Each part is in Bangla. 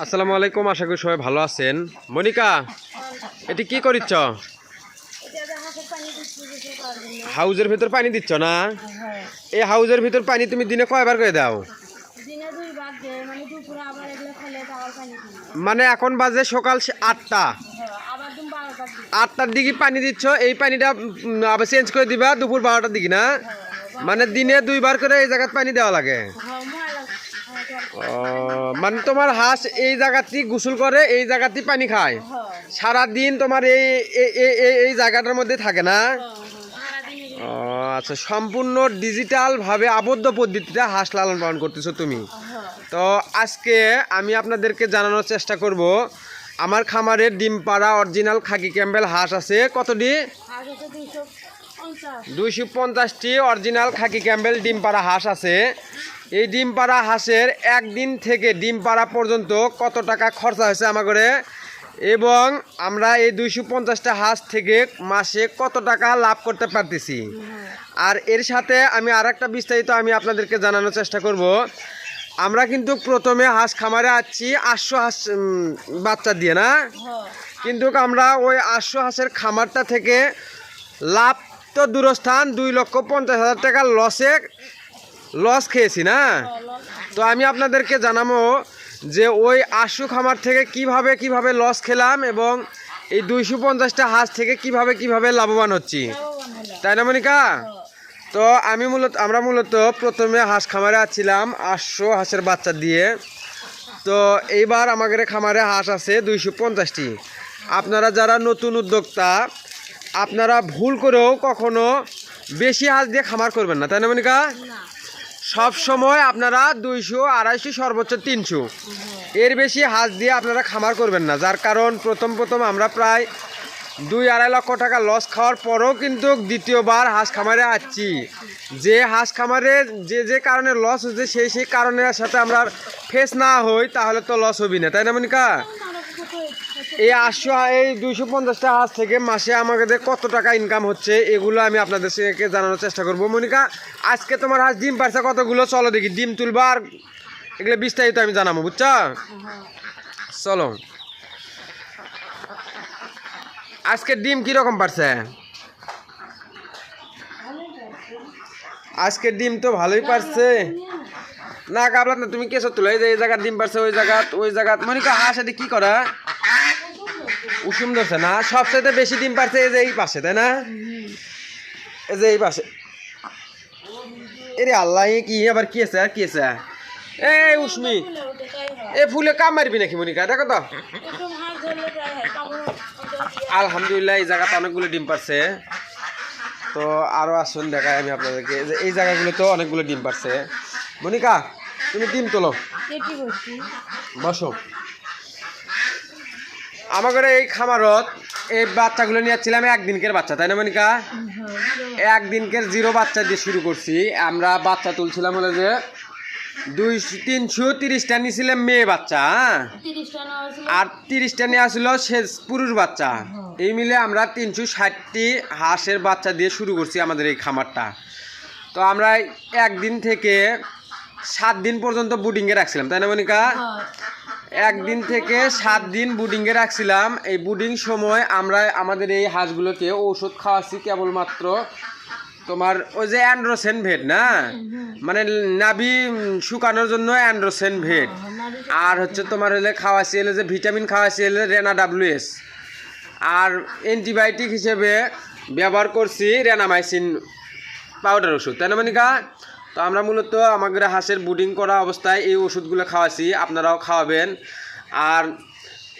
আসসালামু আলাইকুম আশা করি সবাই ভালো আছেন। মনিকা এটি কি করিচ্ছ? হাউজের ভিতর পানি দিচ্ছ না? এই হাউজের ভিতর পানি তুমি দিনে কয়বার করে দাও? দিনে দুই দেয় মানে দুপুরে আবার এগুলো খেলে তো পানি দিই। মানে এখন বাজে সকাল আটটা। হ্যাঁ আটটার দিকে পানি দিচ্ছ এই পানিটা আবার চেঞ্জ করে দিবা দুপুর বারোটার দিকে না? মানে দিনে দুইবার করে এই জায়গায় পানি দেওয়া লাগে। হ্যাঁ হ্যাঁ মানে তোমার হাঁস এই জায়গাতে গোসল করে এই জায়গাতে পানি খায়। সারাদিন তোমার এই এই- এই- এই- জায়গাটার মধ্যে থাকে না? আচ্ছা সম্পূর্ণ ডিজিটাল ভাবে আবদ্ধ পদ্ধতিতে হাঁস লালন পালন করতেছো তুমি। তো আজকে আমি আপনাদেরকে জানানোর চেষ্টা করব আমার খামারে ডিম পাড়া অরিজিনাল খাকি ক্যাম্বেল হাঁস আছে। কতটি দুইশো পঞ্চাশটি অরিজিনাল খাকি ক্যাম্বেল ডিম পাড়া হাঁস আছে। এই ডিম পাড়া হাঁসের একদিন থেকে ডিম পাড়া পর্যন্ত কত টাকা খরচা হয়েছে আমার করে এবং আমরা এই দুইশো পঞ্চাশটা হাঁস থেকে মাসে কত টাকা লাভ করতে পারতেছি? আর এর সাথে আমি আর একটা বিস্তারিত আমি আপনাদেরকে জানানোর চেষ্টা করব। আমরা কিন্তু প্রথমে হাঁস খামারে আসছি আটশো হাঁস বাচ্চা দিয়ে, না? কিন্তু আমরা ওই আটশো হাঁসের খামারটা থেকে লাভ তো দূরস্থান দুই লক্ষ পঞ্চাশ হাজার টাকা লসে লস খেয়েছি না? তো আমি আপনাদেরকে জানাব যে ওই আটশো খামার থেকে কীভাবে কীভাবে লস খেলাম এবং এই দুইশো পঞ্চাশটা হাঁস থেকে কীভাবে কীভাবে লাভবান হচ্ছি। তাই না, মনিকা? তো আমি মূলত, আমরা মূলত প্রথমে হাঁস খামারে আসছিলাম আটশো হাঁসের বাচ্চা দিয়ে। তো এইবার আমাদের খামারে হাঁস আছে দুইশো পঞ্চাশটি। আপনারা যারা নতুন উদ্যোক্তা, আপনারা ভুল করেও কখনো বেশি হাঁস দিয়ে খামার করবেন না। তাই না, মনিকা? সব সময় আপনারা দুইশো আড়াইশো সর্বোচ্চ তিনশো। এর বেশি হাঁস দিয়ে আপনারা খামার করবেন না যার কারণ প্রথম প্রথম আমরা প্রায় দুই আড়াই লক্ষ টাকা লস খাওয়ার পরেও কিন্তু দ্বিতীয়বার হাঁস খামারে আসছি। যে হাঁস খামারে যে যে কারণে লস হচ্ছে সেই সেই কারণের সাথে আমরা ফেস না হই তাহলে তো লস হবি না। তাই না মনিকা? এই আটশো, এই দুইশো পঞ্চাশটা হাঁস থেকে মাসে আমাদের কত টাকা ইনকাম হচ্ছে, এগুলো আমি আপনাদের থেকে জানানোর চেষ্টা করব। মনিকা, আজকে তোমার হাঁস ডিম পারছে কতগুলো? চলো দেখি, ডিম তুলবা আর এগুলো বিস্তারিত আমি জানাব, বুঝছ? চলো। আজকে ডিম কীরকম পারছে? আজকে ডিম তো ভালোই পারছে। না কাবলাত না, তুমি কেসো তুলে, এই জায়গার ডিম পারছে, ওই জায়গা ওই জায়গা মনিকা, হাঁস এটি কি করা? উষুম ধরছে না সবচেয়ে বেশি ডিম পারছে এই যে এই পাশে তাই না? এই যে এই পাশে। এরে আল্লাহ কি আবার কি আছে আর কি আছে? এই উষ্মি এ ফুলে কাম মারবি নাকি মনিকা? দেখো তো। আলহামদুলিল্লাহ এই জায়গাতে অনেকগুলো ডিম পারছে। তো আরও আসুন দেখাই আমি আপনাদেরকে। এই যে এই জায়গাগুলোতেও অনেকগুলো ডিম পারছে। মনিকা তুমি ডিম তোলো। বসো। আমাদের এই খামারত এই বাচ্চাগুলো নিয়ে যাচ্ছিলাম একদিনকের বাচ্চা তাই না মনিকা? একদিনকের জিরো বাচ্চা দিয়ে শুরু করছি। আমরা বাচ্চা তুলছিলাম হলো যে দুইশো তিনশো তিরিশটা নিয়েছিলাম মেয়ে বাচ্চা হ্যাঁ? আর তিরিশটা নিয়ে আসলো শেষ পুরুষ বাচ্চা। এই মিলে আমরা তিনশো ষাটটি হাঁসের বাচ্চা দিয়ে শুরু করছি আমাদের এই খামারটা। তো আমরা একদিন থেকে সাত দিন পর্যন্ত বুডিংয়ে রাখছিলাম তাই না মনিকা? একদিন থেকে সাত দিন বুডিংয়ে রাখছিলাম। এই বুডিং সময় আমরা আমাদের এই হাঁসগুলোকে ওষুধ খাওয়াচ্ছি কেবলমাত্র তোমার ওই যে অ্যান্ড্রোসেন ভেট না? মানে নাবি শুকানোর জন্য অ্যান্ড্রোসেন ভেট আর হচ্ছে তোমার হলে খাওয়াছি হলে যে ভিটামিন খাওয়াছি হলে রেনা ডাব্লিউএস আর অ্যান্টিবায়োটিক হিসেবে ব্যবহার করছি রেনামাইসিন পাউডার ওষুধ, তাই না মানিকা? তো আমরা মূলত আমাদের হাঁসের বুডিং করা অবস্থায় এই ওষুধগুলো খাওয়াছি আপনারাও খাওয়াবেন। আর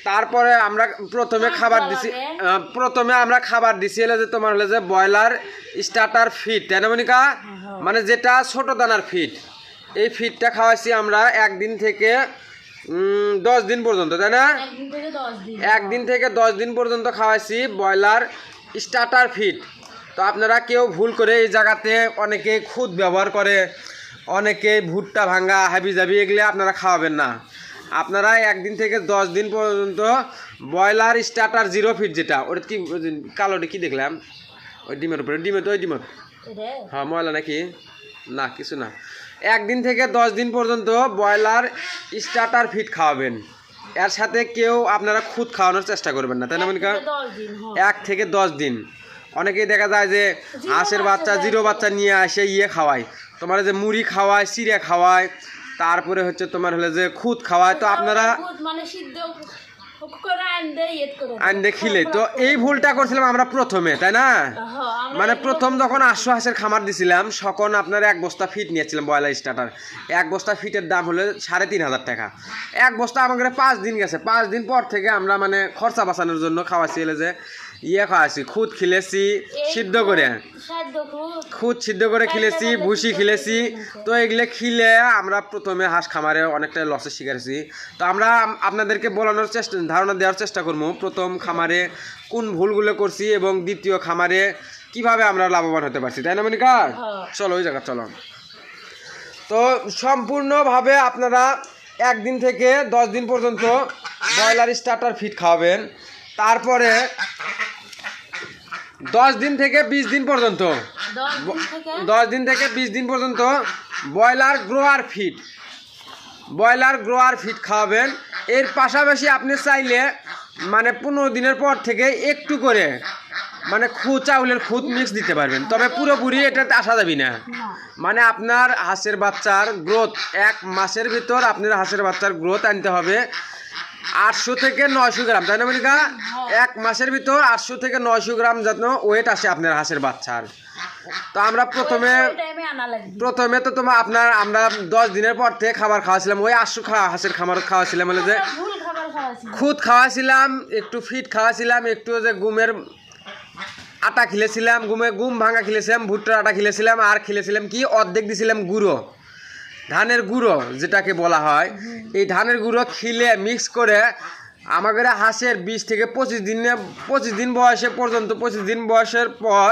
তারপরে আমরা প্রথমে খাবার দিছি প্রথমে আমরা খাবার দিছি হলে যে তোমার হলে যে ব্রয়লার স্টার্টার ফিট তাই না মনিকা? মানে যেটা ছোট দানার ফিট এই ফিটটা খাওয়াইছি আমরা একদিন থেকে দশ দিন পর্যন্ত তাই না? একদিন থেকে দশ দিন একদিন থেকে দশ দিন পর্যন্ত খাওয়াইছি ব্রয়লার স্টার্টার ফিট তো আপনারা কেউ ভুল করে এই জায়গাতে অনেকে খুদ ব্যবহার করে অনেকে ভুট্টা ভাঙ্গা হাবি জাবি এগুলো আপনারা খাওয়াবেন না। আপনারা একদিন থেকে দশ দিন পর্যন্ত ব্রয়লার স্টার্টার জিরো ফিট যেটা ওটা কি কালোটা কি দেখলাম? ওই ডিমের উপরে ডিমে তো ওই এটা? হ্যাঁ ময়লা নাকি? না কিছু না। একদিন থেকে দশ দিন পর্যন্ত ব্রয়লার স্টার্টার ফিট খাওয়াবেন। এর সাথে কেউ আপনারা খুদ খাওয়ানোর চেষ্টা করবেন না তাই না মনিকা? এক থেকে দশ দিন। অনেকেই দেখা যায় যে হাঁসের বাচ্চা জিরো বাচ্চা নিয়ে আসে ইয়ে খাওয়ায়। তোমার যে মুড়ি খাওয়ায় চিড়ে খাওয়ায় তারপরে হচ্ছে তোমার হলে যে খুদ খাওয়ায়। তো আপনারা মানে আনতে ইয়ে খিলে। তো এই ভুলটা করছিলাম আমরা প্রথমে তাই না? হ্যাঁ, মানে প্রথম যখন আটশো হাঁসের খামার দিছিলাম তখন আপনার এক বস্তা ফিট নিয়েছিলাম ব্রয়লার স্টার্টার। এক বস্তা ফিটের দাম হলো সাড়ে তিন হাজার টাকা। এক বস্তা আমাদের পাঁচ দিন গেছে। পাঁচ দিন পর থেকে আমরা মানে খরচা বাঁচানোর জন্য খাওয়াছি এলে যে ইয়ে খাওয়াছি খুদ খিলেছি সিদ্ধ করে। খুদ সিদ্ধ করে খিলেছি ভুসি খিলেছি। তো এগুলো খিলে আমরা প্রথমে হাঁস খামারে অনেকটা লসের শিকার হয়েছি। তো আমরা আপনাদেরকে বলানোর চেষ্টা ধারণা দেওয়ার চেষ্টা করব প্রথম খামারে কোন ভুলগুলো করছি এবং দ্বিতীয় খামারে কীভাবে আমরা লাভবান হতে পারছি তাই না মনিকা? হ্যাঁ। চলো ওই জায়গা চলো। তো সম্পূর্ণভাবে আপনারা একদিন থেকে দশ দিন পর্যন্ত ব্রয়লার স্টার্টার ফিট খাওয়াবেন। তারপরে দশ দিন থেকে বিশ দিন পর্যন্ত। দশ দিন থেকে? বিশ দিন পর্যন্ত broiler grower feed broiler grower feed খাওয়াবেন। এর পাশাপাশি আপনি চাইলে মানে পনেরো দিনের পর থেকে একটু করে মানে খু চাউলের খুদ মিক্স দিতে পারবেন। তবে পুরোপুরি এটাতে আসা যাবে না। মানে আপনার হাঁসের বাচ্চার গ্রোথ এক মাসের ভিতর আপনার হাঁসের বাচ্চার গ্রোথ আনতে হবে। আটশো থেকে নয়শো গ্রাম তাই না মনিকা? এক মাসের ভিতর আটশো থেকে নয়শো গ্রাম যত্ন ওয়েট আসে আপনার হাঁসের বাচ্চার। তো আমরা প্রথমে প্রথমে তো তোমার আপনার আমরা দশ দিনের পর থেকে খাবার খাওয়াছিলাম। ওই আটশো খাওয়া হাঁসের খাবার খাওয়াছিলাম মানে যে খুদ খাওয়াছিলাম একটু ফিট খাওয়াছিলাম একটু যে গুমের আটা খেলেছিলাম গুমে গুম ভাঙা খেলেছিলাম ভুট্টার আটা খেলেছিলাম আর খেলেছিলাম কি অর্ধেক দিছিলাম গুঁড়ো। ধানের গুঁড়ো যেটাকে বলা হয় এই ধানের গুঁড়ো খিলে মিক্স করে আমাদের হাঁসের বিশ থেকে পঁচিশ দিনে পঁচিশ দিন বয়সে পর্যন্ত পঁচিশ দিন বয়সের পর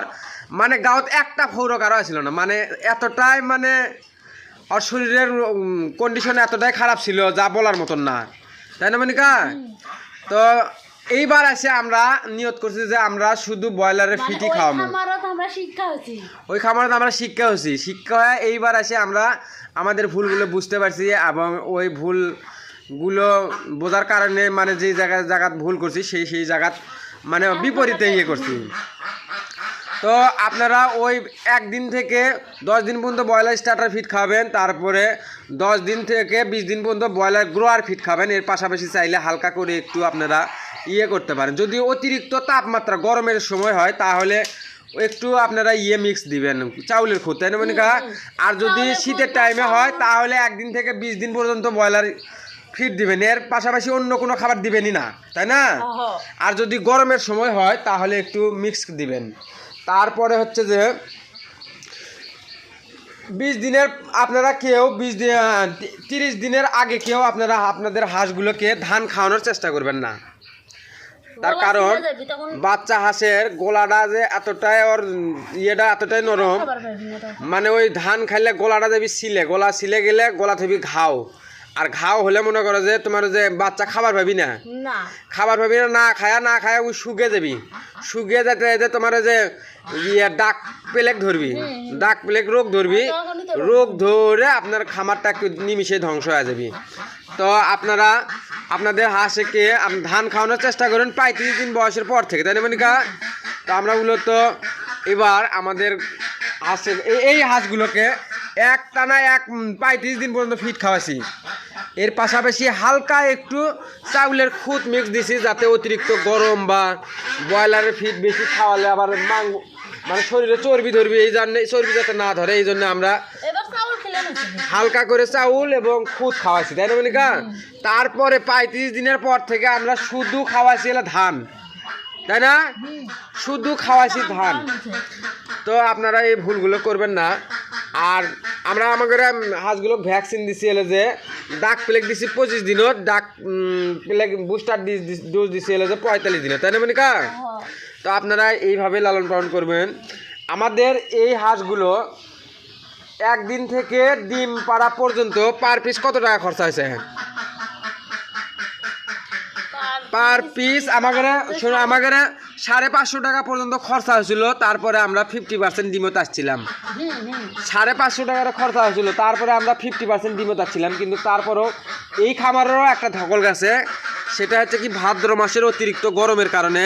মানে গাঁত একটা ফৌর কারও ছিল না। মানে এতটাই মানে ওর শরীরের কন্ডিশন এতটাই খারাপ ছিল যা বলার মতন না। তাই না মনিকা? তো এইবার এসে আমরা নিয়ত করছি যে আমরা শুধু ব্রয়লারের মানে ফিটি ওই খাওয়াবো। আমরা শিক্ষা হচ্ছি ওই খামারে আমরা শিক্ষা হচ্ছি শিক্ষা হয়ে এইবার এসে আমরা আমাদের ভুলগুলো বুঝতে পারছি এবং ওই ভুলগুলো বোঝার কারণে মানে যেই জায়গায় জায়গাত ভুল করছি সেই সেই জায়গাত মানে বিপরীতে ইয়ে করছি। তো আপনারা ওই একদিন থেকে দশ দিন পর্যন্ত ব্রয়লার স্টার্টার ফিট খাবেন তারপরে দশ দিন থেকে বিশ দিন পর্যন্ত ব্রয়লার গ্রোয়ার ফিট খাবেন। এর পাশাপাশি চাইলে হালকা করে একটু আপনারা ইয়ে করতে পারেন। যদি অতিরিক্ত তাপমাত্রা গরমের সময় হয় তাহলে একটু আপনারা ইয়ে মিক্স দিবেন চাউলের খুদ তাই না মনিকা? আর যদি শীতের টাইমে হয় তাহলে একদিন থেকে বিশ দিন পর্যন্ত ব্রয়লার ফিট দিবেন। এর পাশাপাশি অন্য কোনো খাবার দিবেনই না তাই না। আর যদি গরমের সময় হয় তাহলে একটু মিক্স দিবেন। তারপরে হচ্ছে যে বিশ দিনের আপনারা কেউ বিশ দিন তিরিশ দিনের আগে কেউ আপনারা আপনাদের হাঁসগুলোকে ধান খাওয়ানোর চেষ্টা করবেন না। তার কারণ বাচ্চা হাঁসের গোলাটা যে এতটাই ওর ইয়েটা এতটাই নরম। মানে ওই ধান খাইলে গোলাটা দেবি ছিলে গোলা ছিলে গেলে গোলা থেবি ঘাও আর ঘাও হলে মনে করো যে তোমার যে বাচ্চা খাবার পাবি না? খাবার পাবি না না খায়া না খায়া ওই শুকে যাবি। শুকে যেতে যেতে তোমার যে ইয়ে ডাক পেলেক ধরবি। ডাক পেলেক রোগ ধরবি। রোগ। ধরে আপনার খামারটা একটু নিমিশে ধ্বংস হয়ে যাবি। তো আপনারা আপনাদের হাঁসকে ধান খাওয়ানোর চেষ্টা করেন পঁয়ত্রিশ দিন বয়সের পর থেকে তাই না মনিকা? তো আমরা মূলত এবার আমাদের হাঁসের এই- হাঁসগুলোকে এক টানা এক পঁয়ত্রিশ দিন পর্যন্ত ফিট খাওয়াছি এর পাশাপাশি হালকা একটু চাউলের খুদ মিক্স দিছি যাতে অতিরিক্ত গরম বা ব্রয়লারের ফিট বেশি খাওয়ালে আবার মাংস মানে শরীরে চর্বি ধরবি এই জন্য চর্বি যাতে না ধরে এই জন্য আমরা। হালকা করে চাউল এবং খুদ খাওয়াইছি তাই না মনিকা? তারপরে পঁয়ত্রিশ দিনের পর থেকে আমরা শুধু খাওয়াইছি এলা ধান তাই না? শুধু খাওয়াইছি ধান। তো আপনারা এই ভুলগুলো করবেন না। আর আমরা আমাদের হাঁসগুলো ভ্যাকসিন দিছি এলে যে ডাক প্লেগ দিছি পঁচিশ দিনত ডাক প্লেগ বুস্টার ডোজ দিছি এলে যে পঁয়তাল্লিশ দিনত তাই না মনিকা? হ্যাঁ। তো আপনারা এইভাবে লালন পালন করবেন। আমাদের এই হাঁসগুলো একদিন থেকে ডিম পাড়া পর্যন্ত পার পিস কত টাকা খরচা হয়েছে পার পিস আমাদের শোনো আমাদের সাড়ে পাঁচশো টাকা পর্যন্ত খরচা হয়েছিল, তারপরে আমরা ফিফটি পার্সেন্ট ডিমত আসছিলাম। সাড়ে পাঁচশো টাকার খরচা হয়েছিল, তারপরে আমরা ফিফটি পার্সেন্ট ডিমত আসছিলাম, কিন্তু তারপরেও এই খামারেরও একটা ধকল গেছে। সেটা হচ্ছে কি ভাদ্র মাসের অতিরিক্ত গরমের কারণে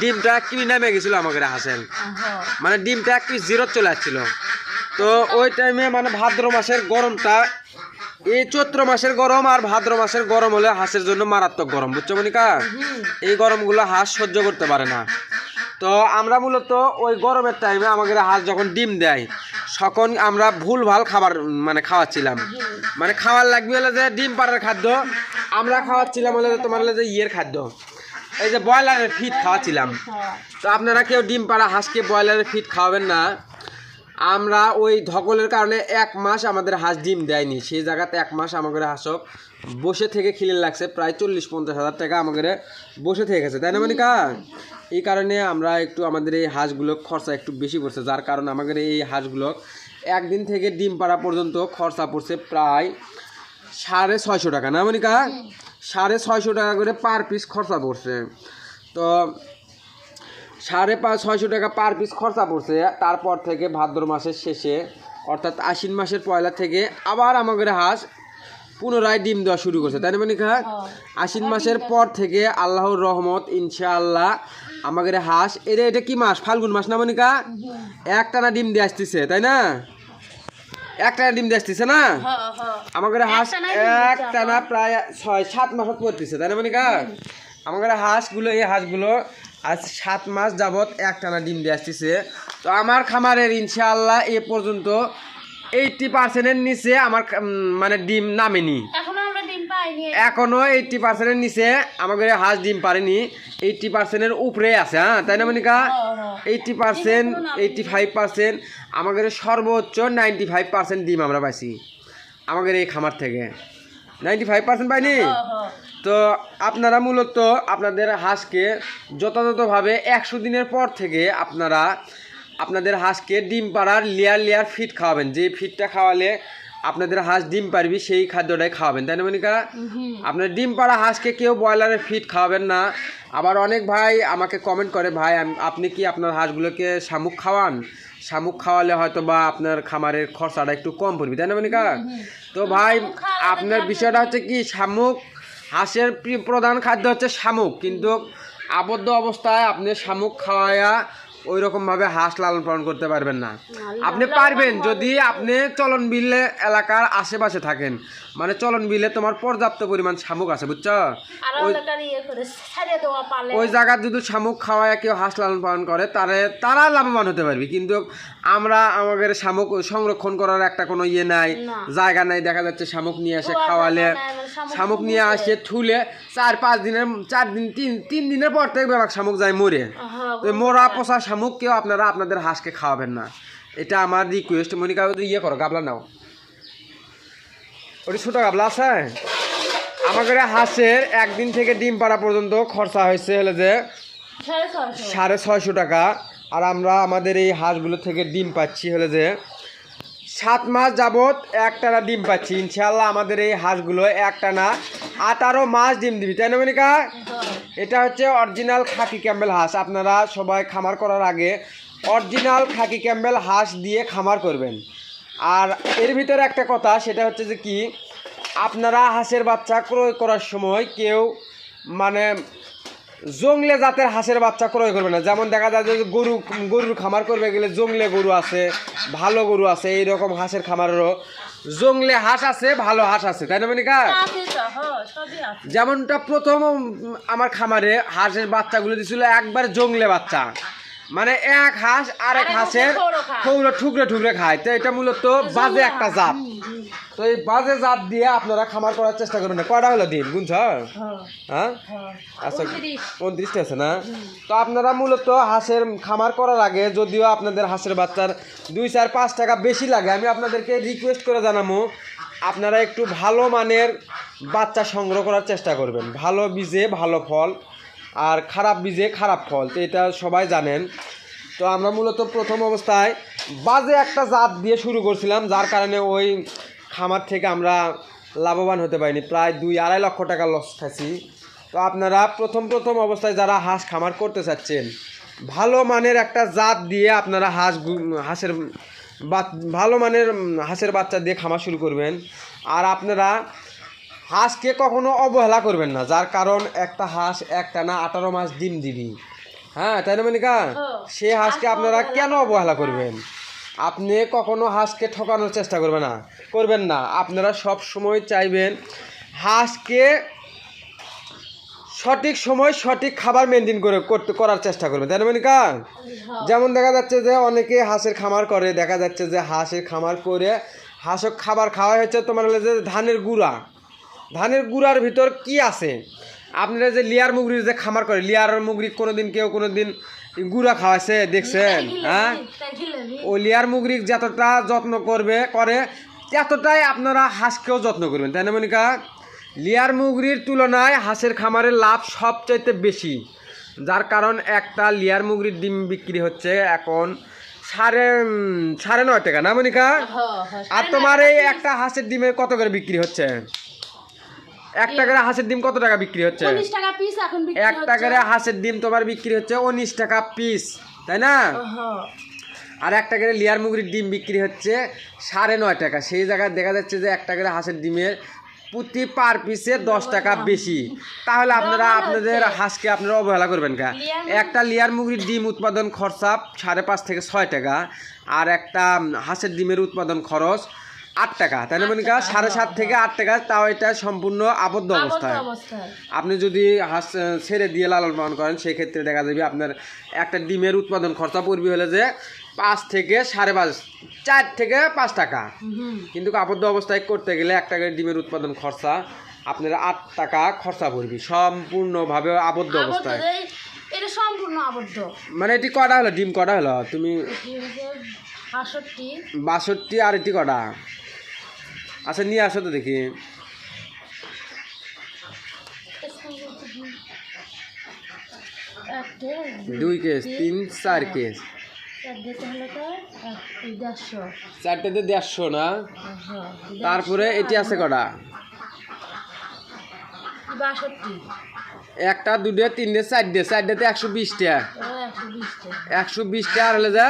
ডিমটা কি নেমে গেছিল আমাদের হাসেন মানে ডিমটা একটু জিরো চলে আসছিল। তো ওই টাইমে মানে ভাদ্র মাসের গরমটা এই চৈত্র মাসের গরম আর ভাদ্র মাসের গরম হলে হাঁসের জন্য মারাত্মক গরম বুঝছ মনিকা? এই গরমগুলো হাঁস সহ্য করতে পারে না। তো আমরা মূলত ওই গরমের টাইমে আমাদের হাঁস যখন ডিম দেয় তখন আমরা ভুল ভালো খাবার মানে খাওয়াচ্ছিলাম। মানে খাওয়ার লাগবে হলে যে ডিম পাড়ার খাদ্য আমরা খাওয়াচ্ছিলাম হলে তোমার হলে যে ইয়ের খাদ্য। এই যে ব্রয়লারের ফিট খাওয়াচ্ছিলাম। তো আপনারা কেউ ডিম পাড়া হাঁসকে ব্রয়লারের ফিট খাওয়াবেন না। আমরা ওই ধকলের কারণে এক মাস আমাদের হাঁস ডিম দেয়নি। সেই জায়গাতে এক মাস আমাদের হাঁসক বসে থেকে খিলে লাগছে প্রায় চল্লিশ পঞ্চাশ হাজার টাকা আমাদের বসে থেকে গেছে। তাই না মনিকা? এই কারণে আমরা একটু আমাদের এই হাঁসগুলো খরচা একটু বেশি পড়ছে যার কারণে আমাদের এই হাঁসগুলো একদিন থেকে ডিম পাড়া পর্যন্ত খরচা পড়ছে প্রায় সাড়ে ছয়শো টাকা। না মনিকা? সাড়ে ছয়শো টাকা করে পার পিস খরচা পড়ছে। তো সাড়ে পাঁচ ছয়শো টাকা পার পিস খরচা পড়ছে। তারপর থেকে ভাদ্র মাসের শেষে অর্থাৎ আশ্বিন মাসের পয়লা থেকে আবার আমাদের হাঁস পুনরায় ডিম দেওয়া শুরু করছে তাই না মনিকা? আশ্বিন মাসের পর থেকে আল্লাহর রহমত ইনশাআল্লাহ আমাদের হাঁস এটা এটা কি মাস? ফাল্গুন মাস না মনিকা? একটানা ডিম দিয়ে আসতেছে তাই না? একটানা ডিম দিয়ে আসতেছে না? হ্যাঁ হ্যাঁ। আমাদের হাঁস একটানা প্রায় ছয় সাত মাসত পড়তেছে তাই না মনিকা? আমাদের হাঁসগুলো এই হাঁসগুলো আজ সাত মাস যাবত একটানা ডিম দিয়ে আসতেছে। তো আমার খামারের ইনশাআল্লাহ এ পর্যন্ত এইটটি পার্সেন্টের নিচে আমার মানে ডিম নামেনি। এখনও এইটটি পার্সেন্টের নিচে আমাদের হাঁস ডিম পারেনি। এইটটি পার্সেন্টের উপরে আছে হ্যাঁ তাই না Monika. Eighty percent eighty five percent আমাদের সর্বোচ্চ নাইনটি ফাইভ পার্সেন্ট ডিম আমরা পাইছি। আমাদের এই খামার থেকে। নাইনটি ফাইভ পার্সেন্ট পাইনি? তো আপনারা মূলত আপনাদের হাঁসকে যথাযথভাবে একশো দিনের পর থেকে আপনারা আপনাদের হাঁসকে ডিম পাড়ার লেয়ার লেয়ার ফিট খাওয়াবেন। যে ফিটটা খাওয়ালে আপনাদের হাঁস ডিম পারবি সেই খাদ্যটাই খাওয়াবেন। তাই না মনিকা? আপনার ডিম পাড়া হাঁসকে কেউ ব্রয়লারের ফিট খাওয়াবেন না। আবার অনেক ভাই আমাকে কমেন্ট করে ভাই আপনি কি আপনার হাঁসগুলোকে শামুক খাওয়ান? শামুক খাওয়ালে হয়তো বা আপনার খামারের খরচাটা একটু কম পড়বে। তাই না মনিকা? তো ভাই আপনার বিষয়টা হচ্ছে কি শামুক হাঁসের প্রধান খাদ্য হচ্ছে শামুক। কিন্তু আবদ্ধ অবস্থায় আপনি শামুক খাওয়ায়া ওই রকম ভাবে হাঁস লালন পালন করতে পারবেন না। আপনি পারবেন যদি আপনি চলন বিলে এলাকার আশেপাশে থাকেন। মানে চলন বিলে তোমার পর্যাপ্ত পরিমাণ শামুক আছে বুঝছ? ইয়ে ওই জায়গার যদি শামুক খাওয়ায় কেউ হাঁস লালন পালন করে তারে তারা লাভবান হতে পারবে। কিন্তু আমরা আমাদের শামুক সংরক্ষণ করার একটা কোনো ইয়ে নাই জায়গা নাই দেখা যাচ্ছে শামুক নিয়ে আসে খাওয়ালে। নাই, মানে শামুক নিয়ে আসে থুলে চার পাঁচ দিনের চার দিন তিন তিন দিনের পর থেকে শামুক যায় মরে। তো মরা পচা শামুক কেউ আপনারা আপনাদের হাঁসকে খাওয়াবেন না। এটা আমার রিকোয়েস্ট মনিকা ইয়ে করো গাবলা নাও। ওটি ছোটো গাবলা আছে? আমাদের হাঁসের একদিন থেকে ডিম পাড়া পর্যন্ত খরচা হয়েছে হলে যে সাড়ে ছয়শো টাকা। আর আমরা আমাদের এই হাঁসগুলো থেকে ডিম পাচ্ছি হলে যে সাত মাস যাবত একটানা ডিম পাচ্ছি। ইনশাল্লাহ আমাদের এই হাঁসগুলো একটানা আঠারো মাস ডিম দিবি, তাই না মনিকা? এটা হচ্ছে অরিজিনাল খাকি ক্যাম্বেল হাঁস। আপনারা সবাই খামার করার আগে অরিজিনাল খাকি ক্যাম্বেল হাঁস দিয়ে খামার করবেন। আর এর ভিতরে একটা কথা, সেটা হচ্ছে যে কি, আপনারা হাঁসের বাচ্চা ক্রয় করার সময় কেউ মানে জংলে জাতের হাঁসের বাচ্চা ক্রয় করবে না। যেমন দেখা যায় যে গরু গরুর খামার করবে গেলে জংলে গরু আছে ভালো গরু আছে এই রকম হাঁসের খামারেরও। জংলে হাঁস আছে ভালো হাঁস আছে তাই না মনিকা? হ্যাঁ। যেমনটা প্রথম আমার খামারে হাঁসের বাচ্চাগুলো দিছিল একবার জংলে বাচ্চা। মানে এক হাঁস আর এক আরেক হাঁসের ঠুকরে ঠুকরে খায়। তো এটা মূলত বাজে একটা জাত। তো এই বাজে জাত দিয়ে আপনারা খামার করার চেষ্টা করবেন না। কয়টা হলো দিন? গুনছ? হ্যাঁ, হ্যাঁ? হ্যাঁ। আচ্ছা উনত্রিশ। উনত্রিশটা আছে না? তো আপনারা মূলত হাঁসের খামার করার আগে যদিও আপনাদের হাঁসের বাচ্চার দুই চার পাঁচ টাকা বেশি লাগে আমি আপনাদেরকে রিকোয়েস্ট করে জানাব আপনারা একটু ভালো মানের বাচ্চা সংগ্রহ করার চেষ্টা করবেন। ভালো বীজে ভালো ফল আর খারাপ বীজে খারাপ ফল তো এটা সবাই জানেন। তো আমরা মূলত প্রথম অবস্থায় বাজে একটা জাত দিয়ে শুরু করছিলাম যার কারণে ওই খামার থেকে আমরা লাভবান হতে পারিনি। প্রায় দুই আড়াই লক্ষ টাকা লস খাইছি। তো আপনারা প্রথম প্রথম অবস্থায় যারা হাঁস খামার করতে চাচ্ছেন ভালো মানের একটা জাত দিয়ে আপনারা হাঁস হাঁসের ভালো মানের হাঁসের বাচ্চা দিয়ে খামার শুরু করবেন। আর আপনারা হাঁসকে কখনো অবহেলা করবেন না যার কারণ একটা হাঁস একটা না আঠারো মাস ডিম দিবি। হ্যাঁ তাই না মনিকা? সে হাঁসকে আপনারা কেন অবহেলা করবেন? আপনি কখনো হাঁসকে ঠকানোর চেষ্টা করবেন না করবেন না। আপনারা সব সময় চাইবেন হাঁসকে সঠিক সময় সঠিক খাবার মেনটেন করে করতে করার চেষ্টা করবেন তাই না মনিকা? যেমন দেখা যাচ্ছে যে অনেকে হাঁসের খামার করে দেখা যাচ্ছে যে হাঁসের খামার করে হাঁসক খাবার খাওয়া হচ্ছে তোমার হলো যে ধানের গুঁড়া। ধানের গুঁড়ার ভিতর কি আছে? আপনারা যে লিয়ার মুগরির যে খামার করে লিয়ার মুগরি কোনোদিন কেউ কোনোদিন গুঁড়া খাওয়াছে দেখছেন হ্যাঁ? ও লিয়ার মুগরি যতটা যত্ন করবে করে ততটাই আপনারা হাঁসকেও যত্ন করবেন তাই না মনিকা? লিয়ার মুগরির তুলনায় হাঁসের খামারের লাভ সবচাইতে বেশি যার কারণ একটা লিয়ার মুগরির ডিম বিক্রি হচ্ছে এখন সাড়ে সাড়ে নয় টাকা না মনিকা? আর তোমার এই একটা হাঁসের ডিমের কত করে বিক্রি হচ্ছে? একটা করে হাঁসের ডিম কত টাকা বিক্রি হচ্ছে? টাকা পিস এখন বিক্রি একটা করে হাঁসের ডিম তোমার বিক্রি হচ্ছে উনিশ টাকা পিস তাই না? আর একটা করে লিয়ার মুগরির ডিম বিক্রি হচ্ছে সাড়ে নয় টাকা। সেই জায়গায় দেখা যাচ্ছে যে একটা করে হাঁসের ডিমের প্রতি পার পিসে দশ টাকা বেশি। তাহলে আপনারা আপনাদের হাঁসকে আপনারা অবহেলা করবেন কা। একটা লিয়ার মুগরির ডিম উৎপাদন খরচা সাড়ে পাঁচ থেকে ছয় টাকা আর একটা হাঁসের ডিমের উৎপাদন খরচ আট টাকা। তাই না মনিকা সাড়ে সাত থেকে আট টাকা তাও এটা সম্পূর্ণ আবদ্ধ অবস্থায়। আপনি যদি হাঁস ছেড়ে দিয়ে লালন পালন করেন সেক্ষেত্রে দেখা যাবে আপনার একটা ডিমের উৎপাদন খরচা পড়বে হলে যে পাঁচ থেকে সাড়ে পাঁচ চার থেকে পাঁচ টাকা। কিন্তু আবদ্ধ অবস্থায় করতে গেলে একটা করে ডিমের উৎপাদন খরচা আপনার আট টাকা খরচা পড়বে। সম্পূর্ণভাবে আবদ্ধ অবস্থায়। এটা সম্পূর্ণ আবদ্ধ। মানে এটি কটা হলো? ডিম কটা হলো? তুমি বাষট্টি আর এটি কটা? আচ্ছা নিয়ে আসো তো দেখি। দুই কেস, তিন, চার কেস। চারটেতে দেড়শো না? তারপরে এটি আছে কটা? একটা দুটো তিনটে, চারটে। চারটেতে একশো বিশটা। একশো বিশ টাকা হলে যা?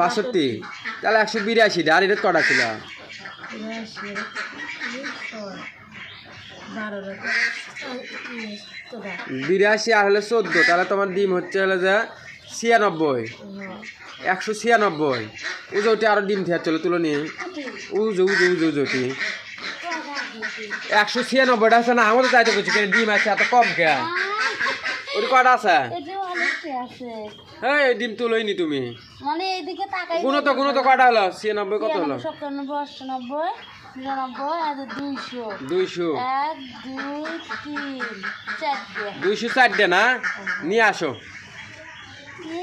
বাষট্টি। তাহলে একশো বিরাশিটা, আর এটা কটা ছিল? বিরাশি বিরাশি আর হলে চোদ্দ তাহলে তোমার ডিম হচ্ছে হলে যে ছিয়ানব্বই। একশো ছিয়ানব্বই। উজোটি আরও ডিম থেয়ার চলো তুলো নি উজো উজো উজো উজোটি একশো ছিয়ানব্বইটা আছে না আমাদের চাইতে করছি কেন ডিম আছে এত কম কে? ওটি কটা আছে? হ্যাঁ এই ডিম তুলোই নি তুমি। মানে এইদিকে তাকাই গুণ তো গুণ তো কটা হলো? ছিয়ানব্বই কত হলো? সত্তানব্বই অষ্টানব্বই আর দুইশো। দুইশো। এক দুই তিন চারটে। দুইশো চারটে না? নিয়ে আসো।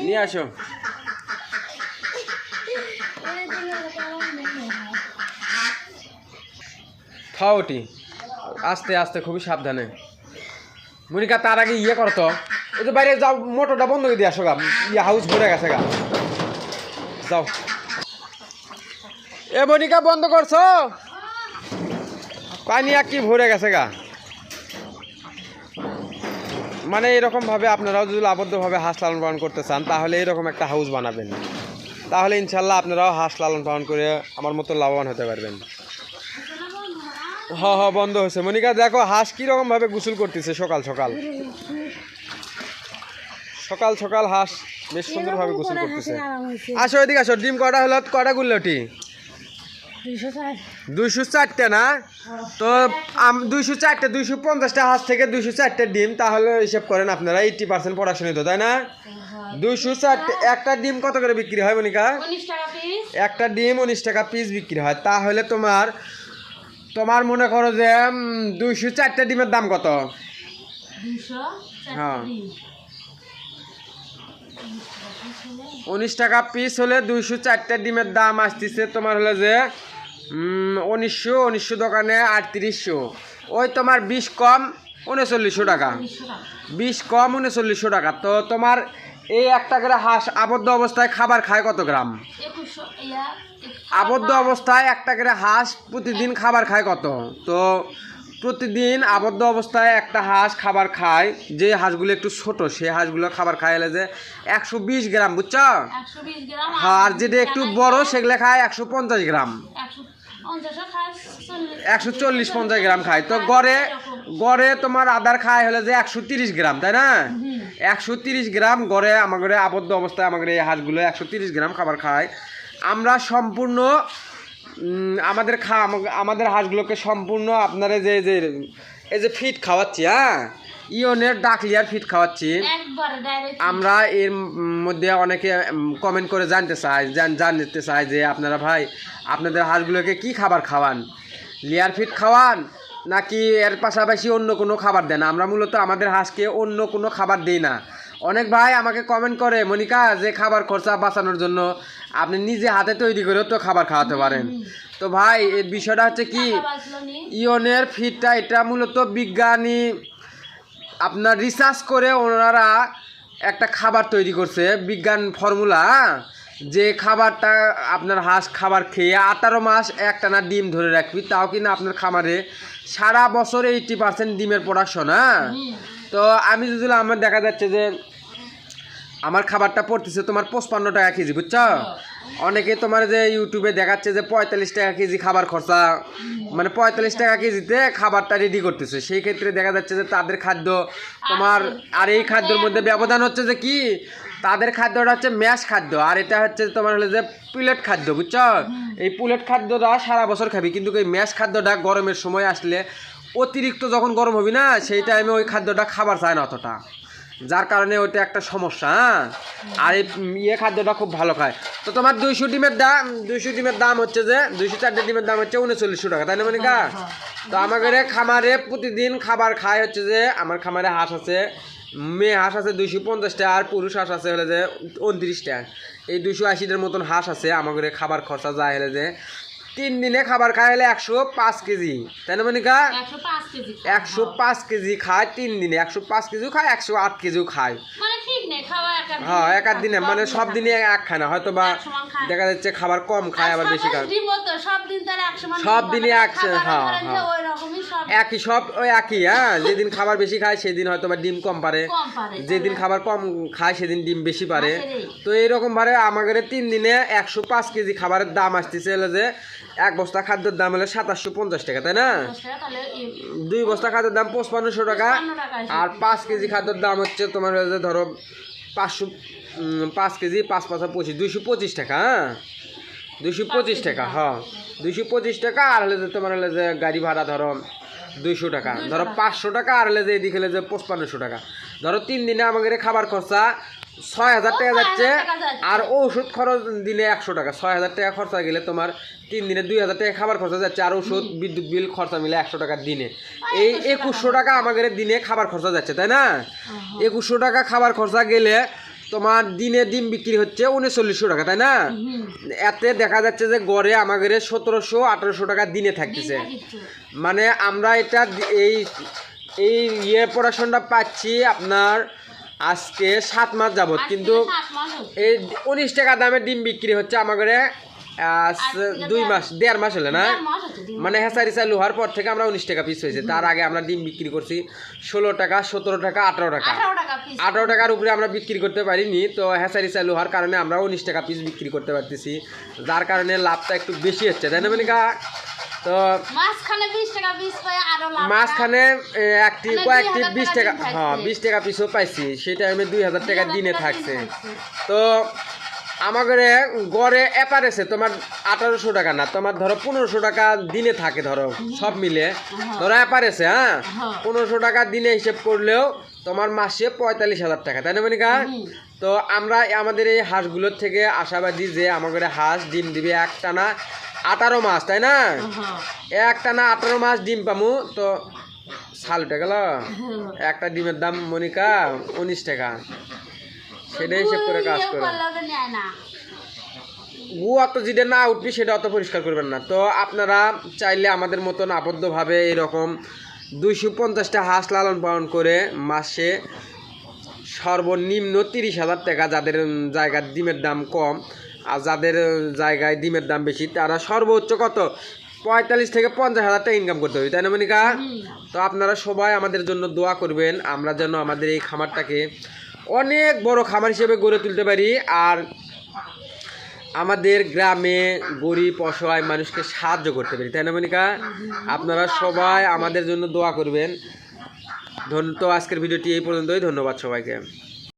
নিয়ে আসো। খাওটি আস্তে আস্তে খুবই সাবধানে। মনিকা তার আগে ইয়ে করতো এই যে বাইরে যাও মোটরটা বন্ধ করে দিয়ে আসো গা। ইয়ে হাউস ভরে গেছে গা। যাও। এ মনিকা বন্ধ করছ? পানি আর কি ভরে গেছে গা? মানে এরকম ভাবে আপনারাও যদি আবদ্ধভাবে হাঁস লালন পালন করতে চান, তাহলে এরকম একটা হাউস বানাবেন। তাহলে ইনশাল্লাহ আপনারাও হাঁস লালন পালন করে আমার মতো লাভবান হতে পারবেন। হ বন্ধ হয়েছে। মনিকা, দেখো, হাঁস কীরকম ভাবে গোসল করতেছে সকাল সকাল? সকাল সকাল হাঁস বেশ সুন্দরভাবে গোসল করতেছে। আসো, এদিকে আসো, ডিম কটা হলো? কটা গুল্লটি দুইশো চারটে না? তো দুইশো চারটে দুইশো পঞ্চাশটা হাঁস থেকে দুইশো চারটে ডিম তাহলে হিসেব করেন আপনারা এইটটি পার্সেন্ট প্রোডাকশন হতো তাই না? দুইশো চারটে একটা ডিম কত করে বিক্রি হয় মনিকা? একটা ডিম উনিশ টাকা পিস বিক্রি হয় তাহলে তোমার তোমার মনে করো যে দুইশো চারটে ডিমের দাম কত? হ্যাঁ। উনিশ টাকা পিস হলে দুইশো চারটে ডিমের দাম আসতেছে তোমার হলো যে উনিশশো উনিশশো দোকানে আটত্রিশশো। ওই তোমার বিশ কম উনচল্লিশশো টাকা। বিশ কম উনচল্লিশশো টাকা। তো তোমার এই একটা করে হাঁস আবদ্ধ অবস্থায় খাবার খায় কত গ্রাম? আবদ্ধ অবস্থায় একটা করে হাঁস প্রতিদিন খাবার খায় কত? তো প্রতিদিন আবদ্ধ অবস্থায় একটা হাঁস খাবার খায় যে হাঁসগুলো একটু ছোট সেই হাঁসগুলো খাবার খায় এলে যে একশো বিশ গ্রাম বুঝছ? হ্যাঁ আর যেটা একটু বড় সেগুলো খায় একশো পঞ্চাশ গ্রাম। একশো চল্লিশ পঞ্চাশ গ্রাম খায় তো গড়ে গড়ে তোমার আদার খায় হলে যে একশো তিরিশ গ্রাম তাই না? একশো তিরিশ গ্রাম গড়ে আমাদের আবদ্ধ অবস্থায় আমাদের এই হাঁসগুলো একশো তিরিশ গ্রাম খাবার খায়। আমরা সম্পূর্ণ আমাদের খা আমা- আমাদের হাঁসগুলোকে সম্পূর্ণ আপনারা যে যে এই যে ফিট খাওয়াচ্ছি হ্যাঁ? ইয়নের ডাকলিয়ার ফিট খাওয়াচ্ছি। আমরা এর মধ্যে অনেকে কমেন্ট করে জানতে চাই জানতে চাই যে আপনারা ভাই আপনাদের হাঁসগুলোকে কি খাবার খাওয়ান? লেয়ার ফিট খাওয়ান নাকি এর পাশাপাশি অন্য কোনো খাবার দেন? আমরা মূলত আমাদের হাঁসকে অন্য কোনো খাবার দিই না। অনেক ভাই আমাকে কমেন্ট করে মনিকা যে খাবার খরচা বাঁচানোর জন্য আপনি নিজে হাতে তৈরি করেও তো খাবার খাওয়াতে পারেন। তো ভাই এর বিষয়টা হচ্ছে কি? ইয়নের ফিডটা এটা মূলত বিজ্ঞানী আপনার রিসার্চ করে ওনারা একটা খাবার তৈরি করছে, বিজ্ঞান ফর্মুলা যে খাবারটা আপনার হাঁস খাবার খেয়ে আঠারো মাস একটানা ডিম ধরে রাখবি, তাও কিনা আপনার খামারে সারা বছর এইটি পার্সেন্ট ডিমের প্রোডাকশন হ্যাঁ? তো আমি যদি আমার দেখা যাচ্ছে যে আমার খাবারটা পড়তেছে তোমার পঁচপান্ন টাকা কেজি, বুঝছ? অনেকে তোমার যে ইউটিউবে দেখাচ্ছে যে পঁয়তাল্লিশ টাকা কেজি খাবার খরচা। মানে পঁয়তাল্লিশ টাকা কেজিতে খাবারটা রেডি করতেছে। সেই ক্ষেত্রে দেখা যাচ্ছে যে তাদের খাদ্য তোমার, আর এই খাদ্যের মধ্যে ব্যবধান হচ্ছে যে কি? তাদের খাদ্যটা হচ্ছে ম্যাশ খাদ্য, আর এটা হচ্ছে তোমার হলো যে প্লেট খাদ্য, বুঝছ? এই প্লেট খাদ্যটা সারা বছর খাবি, কিন্তু এই ম্যাশ খাদ্যটা গরমের সময় আসলে অতিরিক্ত যখন গরম হবি না, সেই টাইমে ওই খাদ্যটা খাবার চায় না অতটা। যার কারণে ওইটা একটা সমস্যা হ্যাঁ? আর এই ইয়ে খাদ্যটা খুব ভালো খায়। তো তোমার দুইশো ডিমের দাম দুইশো ডিমের দাম হচ্ছে যে দুইশো চারটে ডিমের দাম হচ্ছে উনচল্লিশশো টাকা তাই না মানে কা তো আমাদের খামারে প্রতিদিন খাবার খায় হচ্ছে যে আমার খামারে হাঁস আছে মেয়ে হাঁস আছে দুইশো পঞ্চাশটা আর পুরুষ হাঁস আছে হলে যে উনত্রিশটা এই দুইশো আশিটার মতন হাঁস আছে আমাদের খাবার খরচা যায় হলে যে তিন দিনে খাবার খায় হলে একশো পাঁচ কেজি। তাই না মনিকা? একশো পাঁচ কেজি একশো পাঁচ কেজি খায় তিন দিনে। একশো পাঁচ কেজিও খায় একশো আট কেজিও খায়। মানে হ্যাঁ এক আধ দিনে। মানে সব দিনে এক খায় না হয়তো বা। দেখা যাচ্ছে খাবার কম খায় আবার বেশি খায়। সব দিন মান এক- হ্যাঁ, হ্যাঁ। একই সব ওই একই হ্যাঁ যেদিন খাবার বেশি খায় সেদিন হয়তো বা ডিম কম পারে। যেদিন খাবার কম খায় সেদিন ডিম বেশি পারে। তো এইরকম ভাবে আমাদের তিন দিনে একশো পাঁচ কেজি খাবারের দাম আসতেছে যে এক বস্তা খাদ্যের দাম হলে সাতাশশো পঞ্চাশ টাকা তাই না? এই- দুই বস্তা খাদ্যের দাম পঁচপান্নশো টাকা। 55 টাকা আসে। আর পাঁচ কেজি খাদ্যের দাম হচ্ছে তোমার যে ধরো পাঁচশো পাঁচ কেজি পাঁচ পাঁচ পঁচিশ দুইশো পঁচিশ টাকা হ্যাঁ? দুইশো পঁচিশ টাকা হ্যাঁ। দুইশো পঁচিশ টাকা আর হলে যে তোমার হলে যে গাড়ি ভাড়া ধরো দুইশো টাকা ধরো পাঁচশো টাকা আর হলে যে এদিকে হলে যে পঁচপান্নশো টাকা। ধরো তিন দিনে আমাদের খাবার খরচা ছয় হাজার টাকা যাচ্ছে। আর ওষুধ খরচ দিলে একশো টাকা। ছয় হাজার টাকা খরচা গেলে তোমার তিন দিনে দুই হাজার টাকা খাবার খরচা যাচ্ছে। আর ওষুধ বিদ্যুৎ বিল খরচা মিলে একশো টাকা দিনে। এই একুশশো টাকা আমাদের দিনে খাবার খরচা যাচ্ছে তাই না? একুশশো টাকা খাবার খরচা গেলে তোমার দিনে ডিম বিক্রি হচ্ছে উনচল্লিশশো টাকা তাই না? এতে দেখা যাচ্ছে যে গড়ে আমাদের সতেরোশো আঠেরোশো টাকা দিনে থাকতেছে। মানে আমরা এটা এই এই ইয়ে পড়াশোনাটা পাচ্ছি আপনার আজকে সাত মাস যাবত আজকে কিন্তু। এই উনিশ টাকা দামে ডিম বিক্রি হচ্ছে আমাদের দুই মাস দেড় মাস হলে না। মানে হেসারি চালু হওয়ার পর থেকে আমরা উনিশ টাকা পিস হয়েছে। তার আগে আমরা ডিম বিক্রি করছি ষোলো টাকা সতেরো টাকা আঠারো টাকা। আঠারো টাকার উপরে আমরা বিক্রি করতে পারিনি তো হেসারি চালু হওয়ার কারণে আমরা উনিশ টাকা পিস বিক্রি করতে পারতেছি। যার কারণে লাভটা একটু বেশি হচ্ছে তাই না মানিকা? তো মাঝখানে একটি মানে কয়েকটি 2000 বিশ টাকা টাকা হ্যাঁ। বিশ টাকা পিসও পাইছি সেই টাইমে দুই হাজার টাকা দিনে থাকছে। তো আমাদের গড়ে অ্যাপারেছে তোমার আঠারোশো টাকা না তোমার ধরো পনেরোশো টাকা দিনে থাকে ধরো সব মিলে। ধরো অ্যাপারেছে হ্যাঁ? হ্যাঁ। পনেরোশো টাকা দিনে হিসেব করলেও তোমার মাসে পঁয়তাল্লিশ হাজার টাকা তাই না মানিকা? তো আমরা আমাদের এই হাঁসগুলোর থেকে আশাবাদী যে আমাদের হাঁস ডিম দিবে একটানা আঠারো মাস তাই না? একটা না আঠারো মাস ডিম পামু তো সাল উঠে গেল। একটা ডিমের দাম মনিকা উনিশ টাকা। সেটাই হিসেব করে কাজ করো। গু অত যেটা না উঠবি সেটা অত পরিষ্কার করবেন না। তো আপনারা চাইলে আমাদের মতন আবদ্ধভাবে এরকম দুইশো পঞ্চাশটা হাঁস লালন পালন করে মাসে সর্বনিম্ন তিরিশ হাজার টাকা যাদের জায়গার ডিমের দাম কম আর যাদের জায়গায় ডিমের দাম বেশি তারা সর্বোচ্চ কত? পঁয়তাল্লিশ থেকে পঞ্চাশ হাজার টাকা ইনকাম করতে হবে তাই না মনিকা? তো আপনারা সবাই আমাদের জন্য দোয়া করবেন আমরা যেন আমাদের এই খামারটাকে অনেক বড় খামার হিসেবে গড়ে তুলতে পারি আর আমাদের গ্রামে গরিব অসহায় মানুষকে সাহায্য করতে পারি তাই না মনিকা? আপনারা সবাই আমাদের জন্য দোয়া করবেন। ধন্য তো আজকের ভিডিওটি এই পর্যন্তই ধন্যবাদ সবাইকে।